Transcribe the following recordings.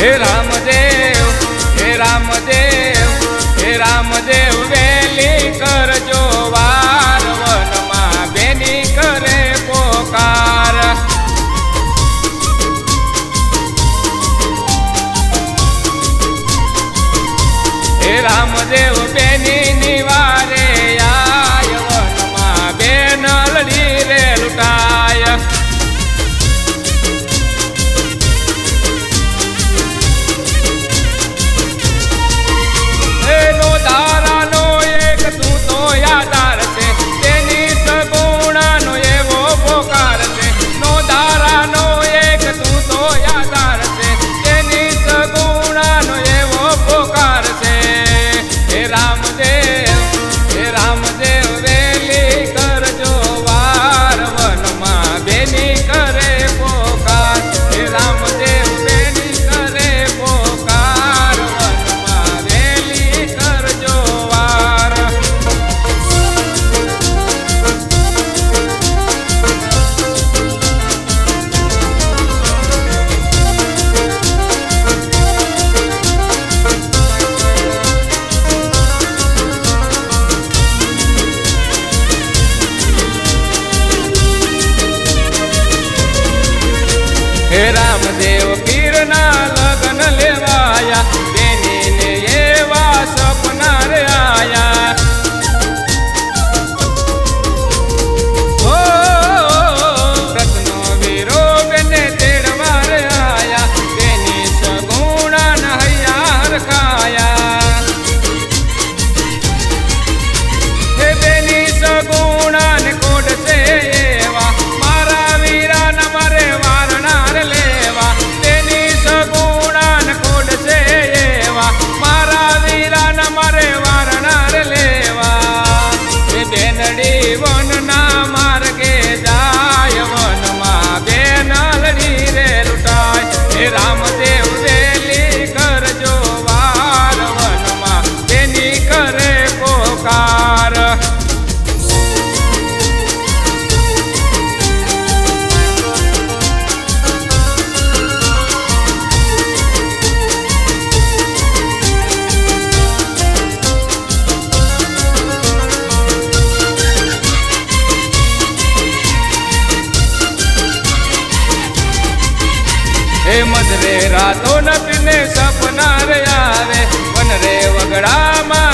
હે રામદેવ હે રામદેવ હે રામદેવ, વેલી કરજો વાર, વનમાં બેની કરે પોકાર. હે રામદેવ બે Era રે મધ રે રાતો ન પીને સપના રે આવે. વન રે વગડામાં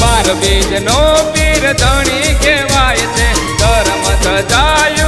બાર બીજ નો પીર ધણી કહેવાય છે. ધર્મ સજાયું